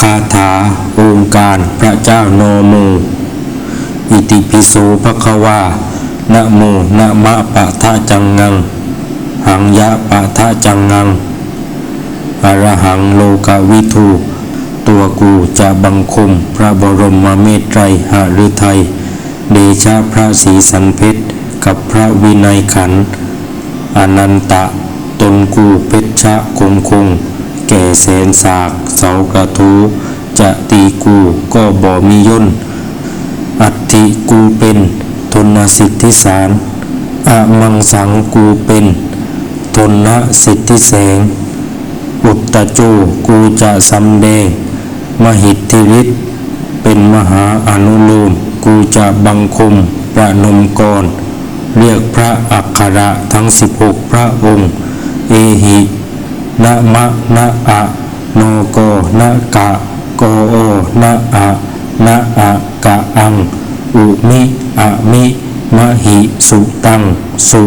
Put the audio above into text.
คาถาองค์การพระเจ้าโนโมอิติปิโสภควานะโมนะมะปะทะจังงัง หังยะปะทะจังงังอรหังโลกาวิทูตัวกูจะบังคมพระบรมเมตไตรหฤทัย เดชะพระศรีสันเพชรกับพระวินัยขันธ์อนันตะ ตนกูเพชชะคงคง แก่แสนสากเสากระทูจะตีกูก็บ่มีย่น อัติกูเป็นทนสิทธิสารอะมังสังกูเป็นทนสิทธิแสง อุตตโจกูจะสำแดงมหิทธิฤทธิ์เป็นมหาอนุโลมกูจะบังคมประนมกร เรียกพระอักขระทั้งสิบหกพระองค์ เอหิ นะมะนะอะโนโกนะกะโกโอนะอะนะอะกะอัง อุมิอะมิมหิสุตัง สุ